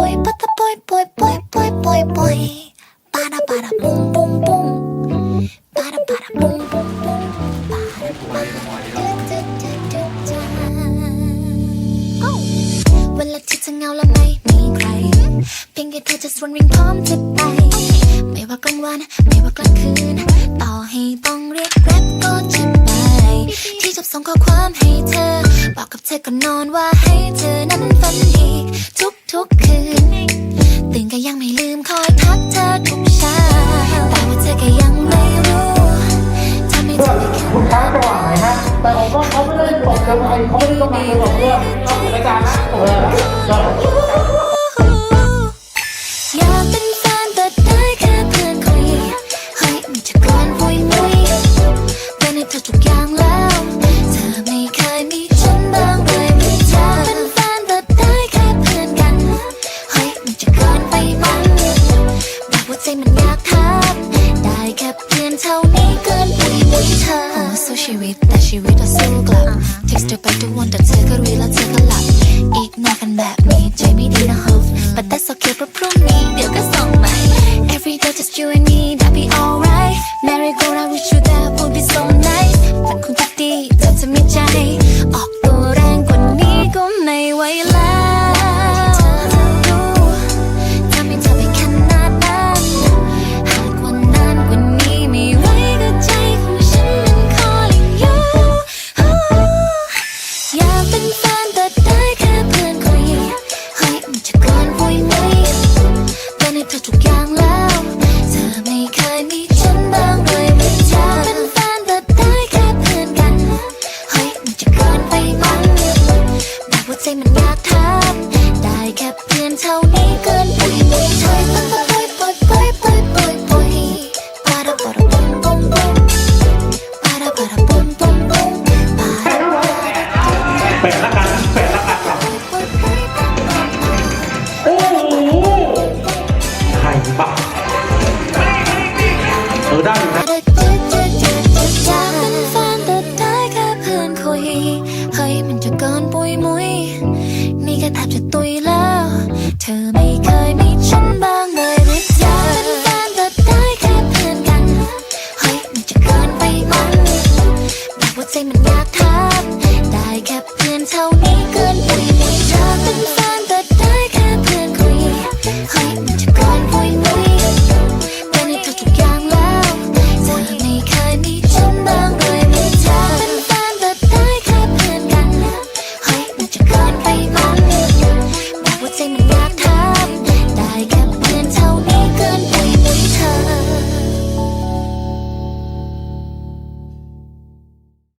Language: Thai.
boy, bada boy, boy, boy, boy, boy, boy. Bada bada boom, boom, boom. Bada bada boom, boom, boom. Bada bada do, do, do, do, do. Oh. เวลาที่เธอเหงาและไม่มีใคร เพียงแค่เธอจะสวนวิ่งพร้อมจะไป ไม่ว่ากลางวัน ไม่ว่ากลางคืน ต่อให้ต้องเรียกแกร็บก็จะไป ที่จะส่งข้อความให้เธอ บอกกับเธอก่อนนอนว่าให้เธอนั้นฝันดี ทุกคืน ตื่นก็ยังไม่ลืมคอยทักเธอทุกเช้าแต่ว่าเธอก็ยังไม่รู้ทำให้เธอไม่คิดคุณค้างจังหวะไหนฮะแต่ผมว่าเขาไม่ได้ตกเกินไปเขาไม่ได้ต้องมาหรอกเพื่อนเอารายการนะ มันอยากทักได้แค่เพื่อนเท่านี้เกินปุยมุยเธอผมว่าสู้ชีวิตแต่ชีวิตเราสู้กลับ text เธอไปทุกวันแต่เธอก็รีแล้วเธอก็หลับ อีกนานกันแบบนี้ใจไม่ดีนะ hope but จะเกินไปุยมุยเป็นให้เธอทุกอย่างแล้วเธอไม่เคยมีฉันบ้างเลยไม่เธอเป็นแฟนแต่ได้แค่เพื่อนกันเฮ้ยมันจะเกินไปมั้งบอกว่าใจมันอยากทักได้แค่เพื่อนเท่านี้เกินไปุยมุยเธอปุยปุ ใจมันอยากทัก